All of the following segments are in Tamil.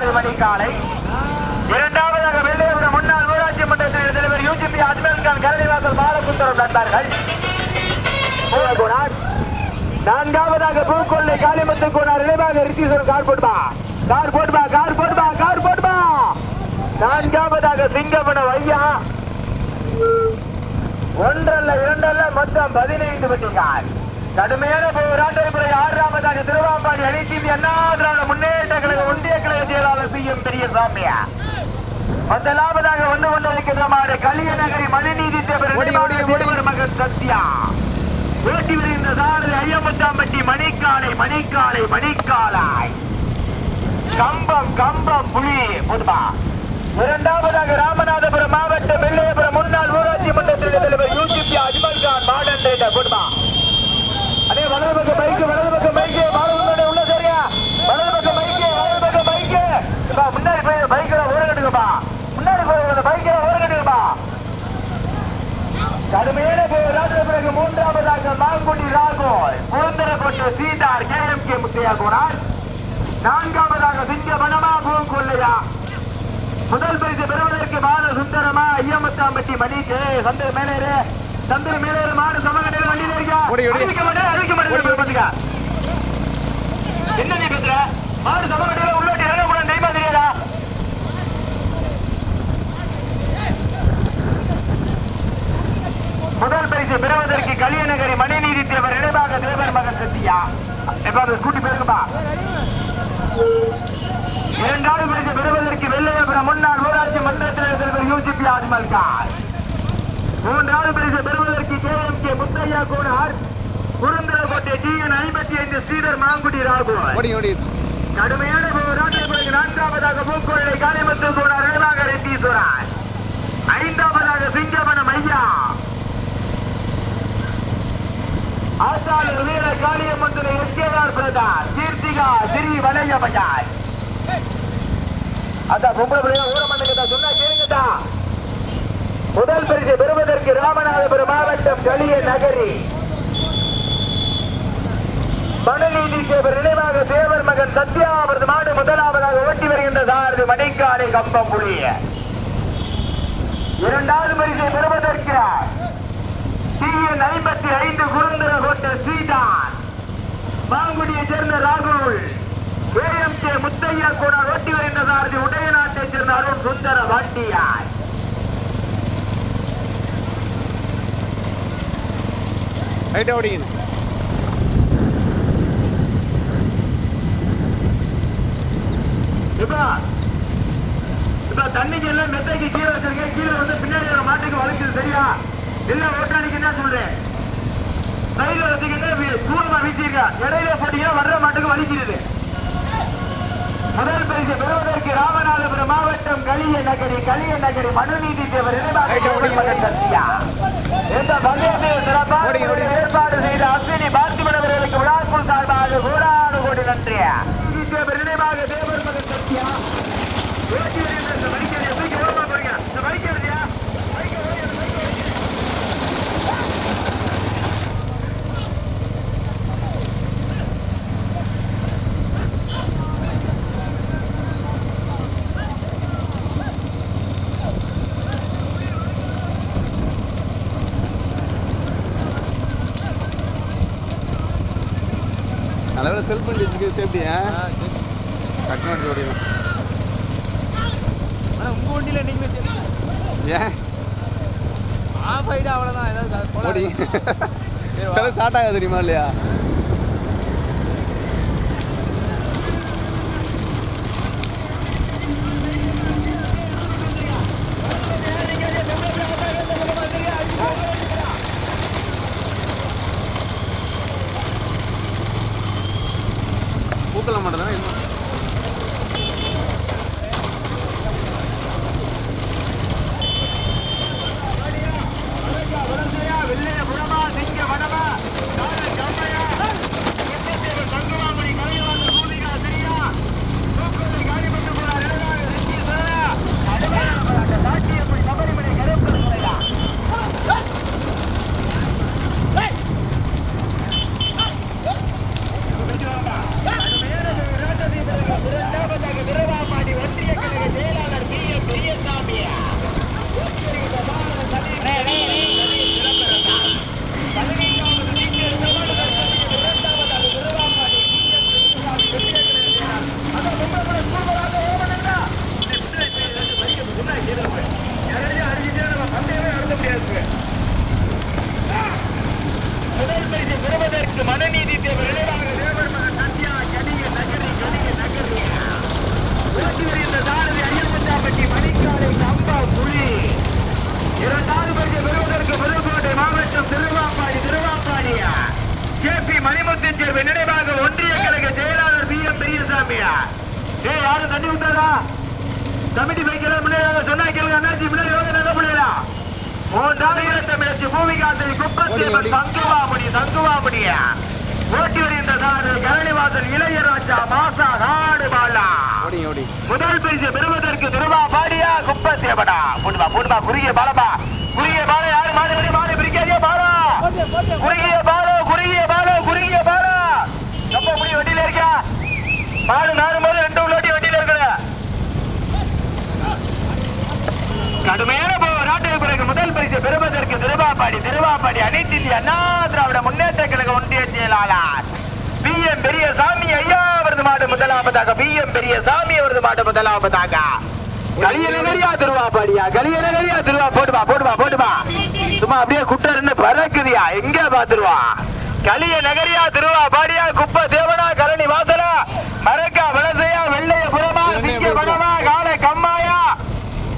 ஆறு மணி காலை. இரண்டாவதாக வெள்ளையபுரம் முன்னாள் ஊராட்சி மன்றத்தின் தலைவர் யூஜிபி அஜ்மல் கான் கரணிவாசல் பாலசுந்தரம் நண்பர்கள். நான்காவதாக பூக்கொள்ளை காளிமத்து கோனார் இளைவாக ரித்தீஸ்வரன் கார் போட்டுமா கார் போட்டுமா கார் போட்டுமா கார் போட்டுமா நான்காவதாக சிங்கமன வையா. ஒன்றல்ல இரண்டல்ல மொத்தம் பதினைந்து வெட்டிக்கார் கடுமையான போராட்டத்தை ஆறாவதாக திருவாம்பாடி அனைத்து அண்ணா திராவிட முன்னேற்ற கழக ஒன்றிய கழக செயலாளர் சி எம் பெரியசாமியா. முதலாவதாக வந்து கொண்டிருக்கின்ற மாடு கலியநகரி மனுநீதி தேவர் மகன் சத்யா. ஓட்டி வருகின்ற சாரதி ஐயமுத்தாம்பட்டி மணிக்காலை மணிக்காலை மணிக்காலாய். கம்பம் கம்பம் புலி புதுமா. இரண்டாவதாக ராமநாதபுரம் மாவட்டம் வெள்ளையபுரம் முன்னாள் ஊராட்சி மன்றத்தின் தலைவர் UCP Ajmal Khan modern trader புதுமா. கடுமையான போராட்ட மூன்றாவதாக மாங்குடி ராகோல். புரந்தரப்பட்டு சீதார் K M K Muthaiya Konar நான்காவதாக சிங்க வனமா பூங்கொல்லையா? முதல் பரிசு பெறுவதற்கு மாத சுந்தரமா ஐயமத்தாம்பட்டி மணிக்கு. சந்தர் மேலேரு சந்தர் மேலேரு மாடு சமகடையில் வண்டியில் இருக்கா ஓடி, ஓடி. அறிவிக்க மாட்டேன் அறிவிக்க மாட்டேன் பாத்துக்க. என்ன நீ பேசுற மாடு சமகடையில் உள்ளாட்டி இறங்க கூட நெய்மா தெரியாதா? முதல் பரிசு பெறுவதற்கு கலியநகரி மணிநீதி தேவர் நினைவாக தேவர் மகன் சத்தியா எப்ப அந்த ஸ்கூட்டி பேருங்கப்பா இரண்டாவது பரிசு பெறுவதற்கு வெள்ளையபுரம் முன்னாள் ஊராட்சி மன்றத்தில் தலைவர் யூஜிபி ஆஜ்மல் கான் மூன்றாவது பரிசு பெறுவதற்கு K M K Muthaiya Konar Kurundarakottai T N ஐம்பத்தி ஐந்து ஸ்ரீதர் மாங்குடி ஓடி கடுமையான போராட்ட பிறகு நான்காவதாக பூக்கோளை காளிமத்து கோனார் நினைவாக ரெட்டீஸ்வரன் ஐந்தாவதாக சிங்கமனம் ஐயா. ஆசாளர் வீர காளியம்மன் எஸ்கேஆர் பிரதான் கீர்த்திகா ஸ்ரீ வலைய பஜார் அதான் பொம்பளை பிள்ளைங்க ஊர மாட்டேங்கதா சொன்னா கேளுங்கடா. முதல் பரிசு பெறுவதற்கு ராமநாதபுரம் மாவட்டம் களிய நகரி. மனுநீதி தேவர் நினைவாக தேவர் மகன் சத்யா அவரது மாடு முதலாவதாக ஓட்டி வருகின்ற சாரதி மணிக்காலை கம்பம் புலிய இரண்டாவது பரிசை பெறுவதற்கு டிஎன் ஐம்பத்தி ஐந்து குருந்தர ஹோட்டல் ஸ்ரீதான். மாங்குடியைச் சேர்ந்த ராகுல் ஏஎம்கே முத்தையா கூட ஓட்டி வருகின்ற சாரதி உடையநாட்டை சேர்ந்த அருண் சுந்தர வாட்டியார் ரைட்டா ஓடிங்க இப்ப இப்ப தண்ணிக்கு எல்லாம் மெத்தைக்கு கீழே வச்சிருக்கேன். கீழே வந்து பின்னாடி வர மாட்டுக்கு வலிக்குது சரியா? இல்ல ஓட்டாளிக்கு என்ன சொல்றேன்? சைடுல வச்சுக்கிட்டு தூரமா வீசிருக்கா இடையில போட்டீங்கன்னா வர்ற மாட்டுக்கு வலிக்கிறது முதல் பரிசு பெறுவதற்கு ராமநாதபுரம் மாவட்டம் களிய நகரி களிய நகரி மனுநீதி தேவர் இந்த பந்தயத்தை சிறப்பாக. ஏற்பாடு செய்த அஸ்வினி பார்த்திபன் அவர்களுக்கு விழாக்குள் சார்பாக கோடானு கோடி நன்றி நீதி தேவர் நினைவாக தேவர் மகன் சத்யா ஓட்டி வருகின்ற இந்த வரிக்கை எப்படி ஓரமா போறீங்க இந்த வரிக்கை வருதியா வரிக்கை ஓடி, அந்த வரிக்கை ஓடி. நல்ல செல் பண்ணி வச்சுக்க சேஃப்டி கட்டணம் அடிச்சு ஓடிடும் ஆனால் உங்கள் வண்டியில் நீங்கள் ஏன்? ஆஃப் ஆகிட்டு அவ்வளோதான் ஏதாவது ஓடி. சில ஸ்டார்ட் ஆகாது தெரியுமா இல்லையா? பூக்கல மட்டும் தானே இன்னும் வலசையா, வெள்ளைய புறமா, சிங்க வடமா, கால கம்மையா, விரட்டி வருகின்ற சாரதி ஐயப்பட்டாம்பட்டி மணிக்காலை கம்பா புலி இரண்டாவது பரிசு பெறுவதற்கு புதுக்கோட்டை மாவட்டம் திருவாப்பாடி திருவாப்பாடியா கே பி சேர்வு நினைவாக ஒன்றிய கழக செயலாளர் பி எம் பெரியசாமியா ஏ யாரும் தண்ணி விட்டாரா கமிட்டி வைக்கிற முன்னாடி சொன்னா கேளுங்க அண்ணாச்சி முன்னாடி யோகா நல்ல முடியலா மூன்றாவது இடத்தமிழச்சி பூமிகாசரி குப்பத்தேவன் தங்குவாமுடி தங்குவாமுடியா ஓட்டி வருகின்ற சாரதி கரணிவாசல் இளையராஜா மாசா நாடு பாலா முதல் பரிசு பெறுவதற்கு திருவா பாடியா குப்பத்தேவடா போடுவா போடுவா குறுகிய பாலப்பா குறுகிய பால யாரு மாடு மாடு பிரிக்காதே பாலா. குறுகிய பாலோ குறுகிய பாலோ குறுகிய பாலா ரொம்ப முடி வண்டியில இருக்கா மாடு நாலு போது ரெண்டு உள்ளோட்டி வண்டியில இருக்கிற கடுமையான போராட்ட பிறகு முதல் பரிசு பெருமதற்கு திருவாப்பாடி திருவாப்பாடி அனைத்து இந்திய அண்ணா திராவிட முன்னேற்ற கழக ஒன்றிய செயலாளர். பி எம் பெரிய சாமி ஐயா அவரது மாடு முதலாவதாக பி எம் பெரிய சாமி அவரது மாடு முதலாவதாக. கலிய நகரியா திருவாப்பாடியா? கலிய நகரியா திருவா போட்டுவா போட்டுவா போட்டுவா சும்மா அப்படியே குட்ட இருந்து பறக்குதியா? எங்க பாத்துருவா கலிய நகரியா திருவா பாடியா குப்ப தேவனா கரணி வாசலா? மரக்கா வலசையா வெள்ளைய புறமா சிங்க காலை கம்மாயா.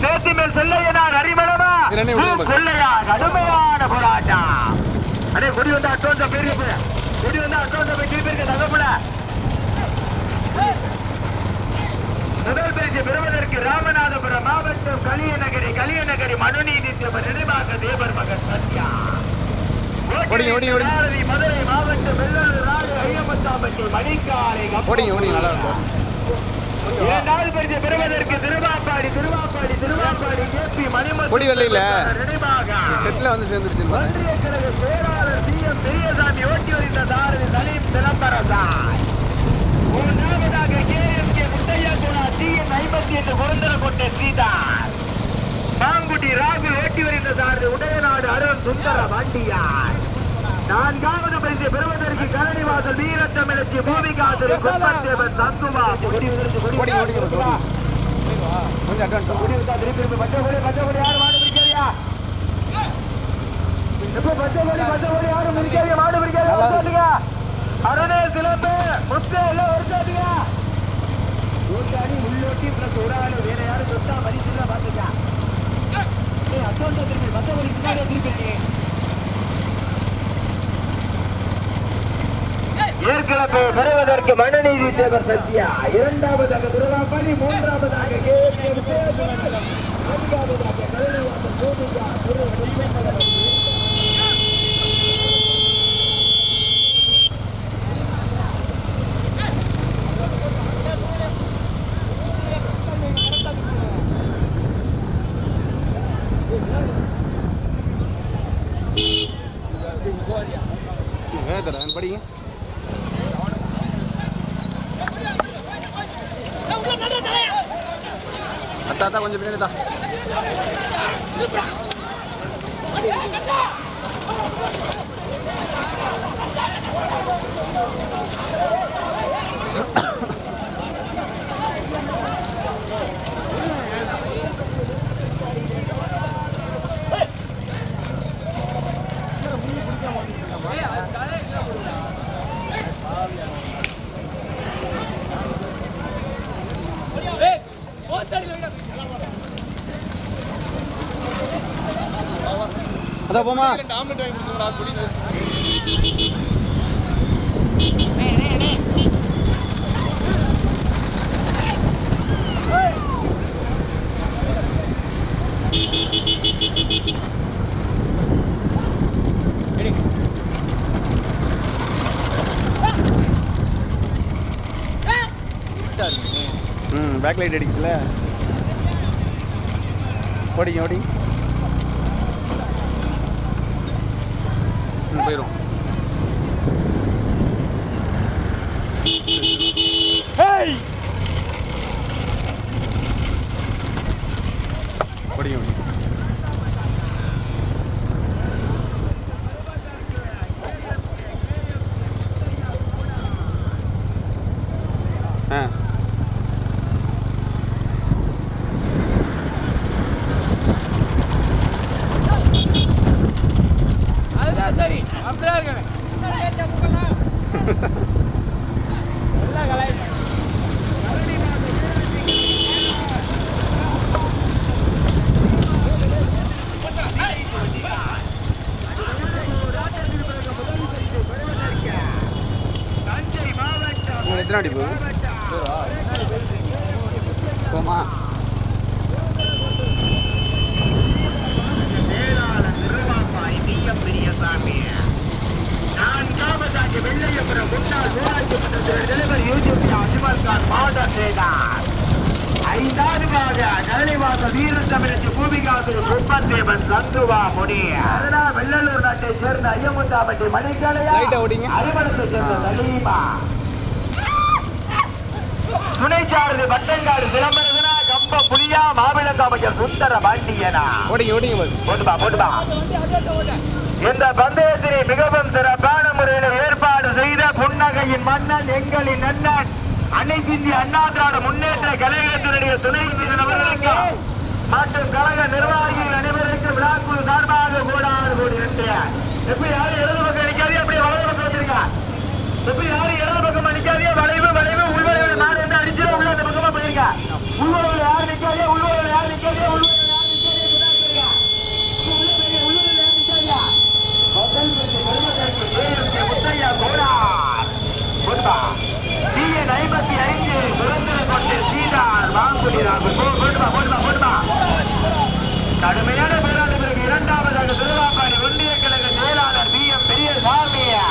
சேத்தி மேல் இரண்டே விடுங்க. கொள்ளையா கடுமையான போராட்டம். அடே குடி வந்தா அட்டோந்த பெரிய குடி வந்தா அட்டோந்த போய் திருப்பி இருக்க தகப்புல முதல் பரிசு பெறுவதற்கு ராமநாதபுரம் மாவட்டம் கலியநகரி கலியநகரி மனுநீதி நினைவாக தேவர் மகன் சத்யா. ஓடிங்க, ஓடிங்க, ஓடிங்க. மதுரை மாவட்டம் வெள்ளலூர் நாடு ஐயப்பத்தாம்பட்டி மணிக்காலை ஓடிங்க ஓடிங்க நல்லா இருக்கும் இரண்டாவது பரிசு பெறுவதற்கு திருவாப்பாடி திருவாப்பாடி திருவாப்பாடி கேபி மணிமன் கொடி வெள்ளையில. நினைவாக. செட்டில் வந்து சேர்ந்துருச்சு ஒன்றிய கழக செயலாளர் சி எம் பெரியசாமி ஓட்டி வருகின்ற சாரதி சலீம் சிலம்பரசாய். மூன்றாவதாக K M K Muthaiya Guna C N ஐம்பத்தி எட்டு குருந்தரக்கோட்டை ஸ்ரீதாஸ் மாங்குடி ராகுல் ஓட்டி வருகின்ற சாரதி உதயநாடு அருண் சுந்தர பாண்டியார். நான்காவது பரிசு பெறுவதற்கு கரணிவாசல் வீரத்தமிழச்சி பூமிகாசல் குப்பத்தேவன் முத்து. ஊர்காணி, உள்ளோட்டி, plus ஒரு ஆளு, வேற யாரும் சொத்தா மதிச்சுதான் பாத்துக்க. பச்சை கொடி பின்னாடியே திருப்பி ஏற்கனவே பெறுவதற்கு மனுநீதி தேவர் சத்யா இரண்டாவதாக திருவாப்பள்ளி மூன்றாவதாக கே எம் கே விஜயகுமார் நான்காவதாக கருணைவாசல் கோபிகா திரு வெள்ளிமலை. தரேன் படிங்க அத்தா தாத்தா கொஞ்சம் பின்னாடி தான் அதான் போமா ம் பேக் லைட் அடிக்கல. ஓடிங்க ஓடிங்க. ம் போயிடும் ஓடிங்க ஓடிங்க அப்படிதான் இருக்கணும் எல்லாம் கலாய்ப்பேன் எத்தனை அடி போகுது? நளிவாச வீரத்தமிழத்து பூமிகாசு குப்பந்தேவன் சந்துவா முனி அதனால் வெள்ளலூர் நாட்டை சேர்ந்த ஐயமுத்தாம்பட்டி மணிக்காலையா அறிவனத்தை சேர்ந்த சலீமா துணைச்சாரதி பட்டங்காடு சிலம்பரசனா கம்ப புலியா மாவிளங்காமையர் சுந்தர பாண்டியனா ஓடிங்க ஓடிங்க போட்டுப்பா போட்டுப்பா இந்த பந்தயத்தினை மிகவும் சிறப்பான முறையில் ஏற்பாடு செய்த புன்னகையின் மன்னன் எங்களின் நன்னன் அனைத்து இந்திய அண்ணா திராவிட முன்னேற்ற கழகத்தினுடைய துணை வீரர் அவர்களுக்கு மற்றும் கழக நிர்வாகிகள் அனைவருக்கு விழாக்குழு சார்பாக கூடாது கூடி என்று எப்படி யாரும் இடது பக்கம் நிற்காதே அப்படியே வலது பக்கம் வச்சிருக்க? எப்படி யாரும் இடது பக்கம் நிற்காதே வளைவு வளைவு உள்வளைவு நாடு என்ன அடிச்சிட உள்ள அந்த பக்கமா போயிருக்க? உள்வளைவு யார் நிற்காதே உள்வளைவு யார் நிற்காதே உள்வளைவு யார் முத்தையா கோடார். ஐம்பத்தி ஐந்து சுதந்திர கொண்டு சீதார் வாங்குகிறார் கடுமையான போராட்ட பிறகு இரண்டாவதாக திருவாப்பாடி ஒன்றிய கழக செயலாளர் பி எம் பெரியசாமியா.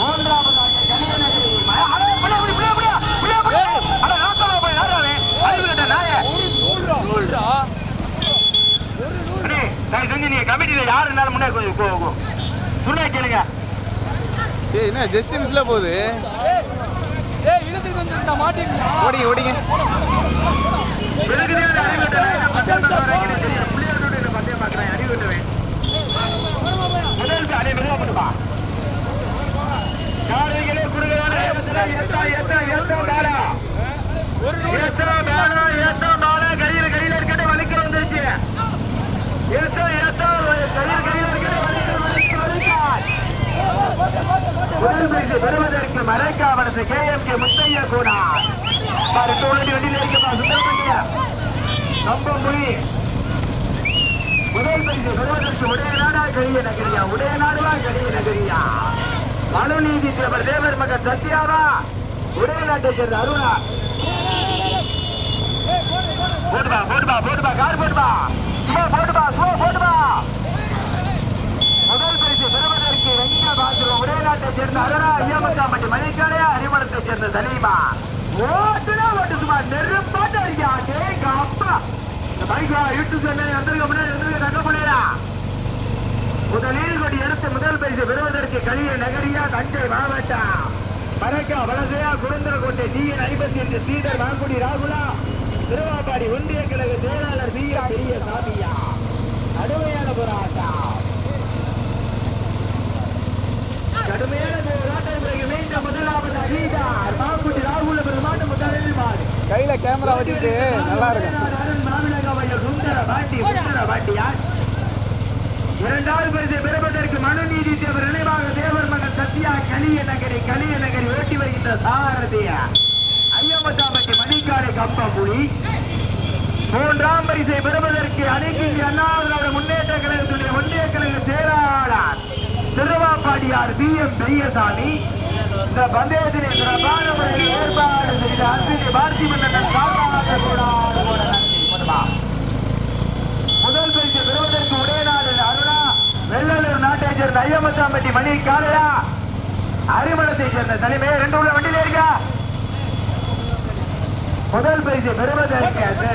மூன்றாவதாக கணிதநகரி என்ன ஜஸ்ட் மிஸ்ல போகுது? ஓடிங்க ஓடிங்க. ஏத்தா, ஏத்தா, மேலா. ஏத்தா, மேலா, ஏத்தா, மேலா. கையில கையில இருக்கட்டும் வலிக்க வந்துருச்சு ஏத்தா, ஏத்தா, கையில கையில இருக்கட்டும் முதல் பரிசு பெறுவதற்கு மலைக்காவனத்து கே எம் கே முத்தையா கூட ரெண்டு வண்டி வண்டியில் இருக்கப்பா சுந்தரமணியா கம்பம்புலி முதல் பரிசு பெறுவதற்கு உடைய நாடா கழிய நகரியா உடைய நாடுவா கழிய நகரியா? அணுநீதி தேவர் தேவர் மகன் சத்யாவா? உடைய நாட்டை சேர்ந்த அருணா. போட்டுபா போட்டுபா போட்டுபா கார் போட்டுபா சும்மா போட்டுபா சும்மா போட்டுபா முதல் பரிசு பெறுவதற்கு வெங்க பாத்திரம் ஒரே நாட்டை சேர்ந்த அருணா ஐயமத்தாம்பட்டி மணிக்காலையா அரிமணத்தை சேர்ந்த சலீமா ஓட்டுனா ஓட்டு சும்மா நெருப்பாட்ட ஐயா டேங்க அப்பா இந்த பைக்கா இட்டு சொன்னேன் வந்திருக்க முன்னாடி வந்திருக்க தங்க முடியா முதலில் கொடி எடுத்து பரிசு பெறுவதற்கு கலிய நகரியா தஞ்சை மாவட்டம். பறக்கா வலசையா குருந்தரக்கோட்டை டிஎன் ஐம்பத்தி எட்டு சீதர் மாங்குடி ராகுலா திருவாப்பாடி ஒன்றிய கழக செயலாளர் வீரா பெரிய சாமியா. கடுமையான போராட்டம். கடுமையான போராட்டம் மீண்டும் முதலாவது அகிதார் மாங்குடி ராகுல பெருமாட்டு முதலில் மாடு. கையில கேமரா வச்சுட்டு நல்லா இருக்கும் அருண் மாவிளங்காவையர் சுந்தர பாண்டி சுந்தர பாண்டியார் இரண்டாவது பரிசை பெறுவதற்கு மனுநீதி தேவர் நினைவாக தேவர் மகன் சத்யா கலிய நகரி கலிய நகரி ஓட்டி வருகின்ற சாரதியா ஐயமத்தாம்பட்டி மணிக்காலை கம்பங்குடி. மூன்றாம் பரிசை பெறுவதற்கு அனைத்து இந்திய முன்னேற்ற கழகத்துடைய ஒன்றிய கழக செயலாளர் திருவாப்பாடியார் பி எம் பெரியசாமி. இந்த பந்தயத்தினை சிறப்பான முறையில் ஏற்பாடு செய்த அன்பினை பார்த்தி மன்னன் கூட நன்றி பொதுவா. முதல் பரிசு பெறுவதற்கு உடையநாடு அருணா வெள்ளலூர் நாட்டை சேர்ந்த ஐயமத்தாம்பட்டி மணி காலையா அரிமளத்தை சேர்ந்த தலைமை ரெண்டு உள்ள வண்டியில இருக்கா. முதல் பரிசு பெறுவதற்கு அது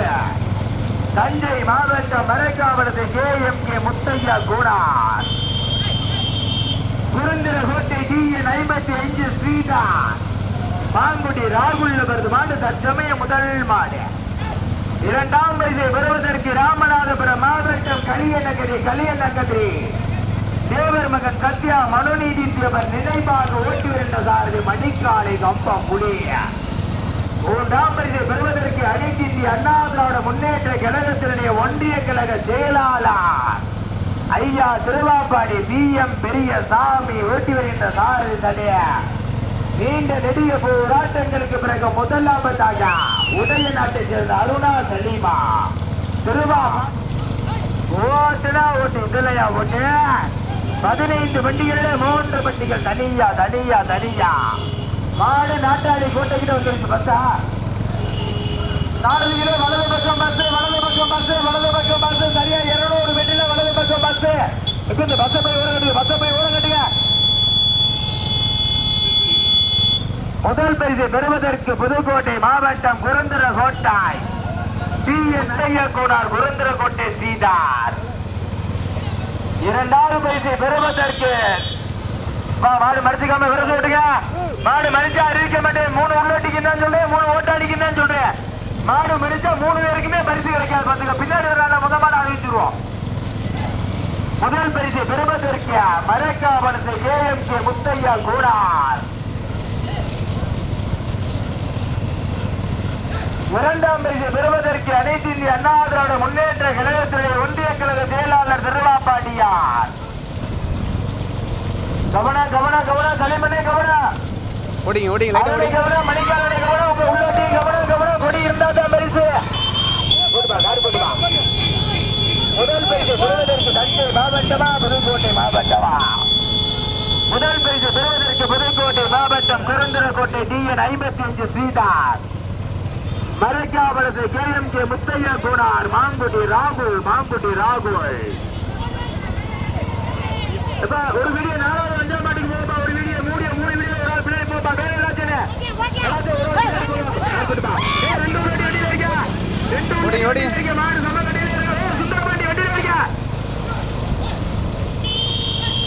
தஞ்சை மாவட்டம் மறைக்காவலத்தை கே எம் கே முத்தையா கூடார் சுரந்திர கோட்டை டிஎன் ஐம்பத்தி அஞ்சு ஸ்ரீதான் பாங்குடி ராகுல் வருது மாடு தற்சமய முதல் மாடு. இரண்டாம் பரிசை பெறுவதற்கு ராமநாதபுரம் மாவட்டம் கலியநகரி கலியநகரி. தேவர் மகன் சத்யா மனுநீதி தேவர் நினைவாக ஓட்டி வருகின்ற சாரதி மணிக்காலை கம்பம் புலிய மூன்றாம் பரிசை பெறுவதற்கு அனைத்து அண்ணா திராவிட முன்னேற்ற கழகத்தினுடைய ஒன்றிய கழக செயலாளர் ஐயா திருவாப்பாடி பி எம் பெரிய சாமி ஓட்டி வருகின்ற சாரதி தடைய. நீண்ட நெடிய போராட்டங்களுக்கு பிறகு முதலாவதாக உதய நாட்டை சேர்ந்த அருணா சலீமா. திருவா ஓட்டுனா ஓட்டு இதுலையா ஓட்டு? பதினைந்து வண்டிகளில் மூன்று வண்டிகள். தனியா தனியா தனியா. மாடு நாட்டாளி கோட்டைக்கிட்ட வந்துருக்கு பஸ்ஸா? நாலு கிலோ வலது பக்கம் பஸ் வலது பக்கம் பஸ் வலது பக்கம் பஸ் சரியா இருநூறு வெட்டில வலது பக்கம் பஸ் இப்ப இந்த பஸ்ஸை போய் ஓரம் கட்டுங்க பஸ்ஸை போய் ஓரம் கட்டுங்க. முதல் பரிசு பெறுவதற்கு புதுக்கோட்டை மாவட்டம் குருந்திர கோட்டாய் டி ஐயா கோடார் குருந்திர கோட்டை சீதார். இரண்டாவது பரிசு பெறுவதற்கு வா, மாடு மடிச்சுக்காம விரச ஓட்டுங்க மாடு மடிச்சா அறிவிக்க மாட்டேன். மூணு உள்ளோட்டிக்கு சொல்றேன் மூணு ஓட்டாளிக்கு தான் சொல்றேன் மாடு மடிச்சா மூணு பேருக்குமே பரிசு கிடைக்காது பாத்துக்க பின்னாடி வர முத மாடு அறிவிச்சிருவோம் முதல் பரிசு பெறுவதற்கு மரக்காவலத்தை ஏஎம்கே எம் கே முத்தையா கூடார். இரண்டாம் பரிசு பெறுவதற்கு அனைத்து இந்திய அண்ணா திராவிட முன்னேற்ற கழகத்துடைய ஒன்றிய கழக செயலாளர் திருவாப்பாடியார். கவன கவன கவன தலைமனை கவன. ஓடிங்க ஓடிங்க கவன மணிக்காலனை கவன உங்க கவன கவன கொடி இருந்தா தான் பரிசு. போட்டுப்பா, கார் போட்டுப்பா. முதல் பரிசு பெறுவதற்கு தஞ்சை மாவட்டமா புதுக்கோட்டை மாவட்டமா? முதல் பரிசு பெறுவதற்கு புதுக்கோட்டை மாவட்டம் குருந்திரக்கோட்டை டிஎன் ஐம்பத்தி அஞ்சு ஸ்ரீதார் மறைக்காவலது K M K Muthaiya கூடார் Mangudi ராகுல் மாங்குடி ராகுல். ஒரு வீடியோ நாலாவது அஞ்சாம் மாட்டுக்கு போப்பா ஒரு வீடியோ மூடிய மூணு வீடியோ ஒரு ஆள் பின்னாடி போப்பா வேற?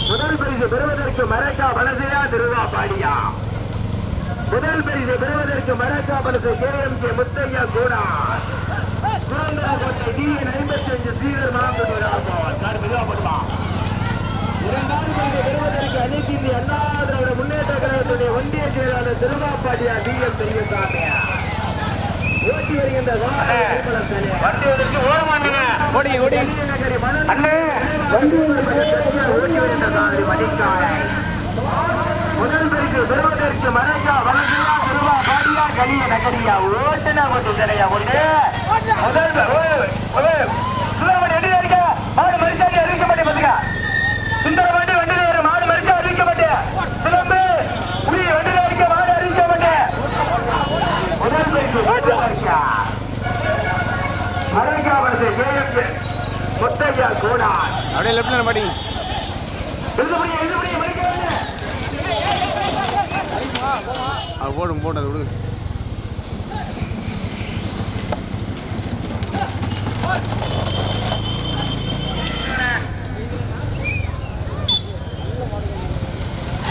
முதல் பரிசு பெறுவதற்கு மரக்கா வலசையா திருவாபாடியா? முதல் பரிசு பெறுவதற்கு மரக்கா வலசை கே எம் கே முத்தையா கூடா. சுரங்கராஜோட்டை டி என் ஐம்பத்தி அஞ்சு சீரர் போடுவா இரண்டாவது பரிசு பெறுவதற்கு அனைத்து இந்திய அண்ணா திராவிட முன்னேற்ற கழகத்துடைய ஒன்றிய செயலாளர் திருவாப்பாடியா டி எம் பெரியசாமி ஓட்டி வருகின்ற வண்டி ஓட மாட்டேங்க ஓடிங்க அண்ணே. வண்டி ஓட்டி வருகின்ற சாதனை முதல் பரிசு பெறுவதற்கு மறைக்கா வலசையா திருவா பாடியா கலிய நகரியா ஓட்டுனா மட்டும் தரையா ஒன்று. முதல் ப- ஓய், ஓய், மாடு மரிச்சாடி அறிவிக்க மாட்டேன் பாத்துக்க சுந்தரபாண்டி வண்டியில ஏறு மாடு மரிச்சா அறிவிக்க மாட்டேன் சிலம்பு மாடு அறிவிக்க மாட்டேன் முதல் பரிசு பெறுவதற்கு? கேஎம் முத்தையா கோடான் அப்படியே லெப்ட்ல மாட்டீங்க எழுதபடியா எழுதபடியா மறைக்கா அது போடும் போடும் அது விடுங்க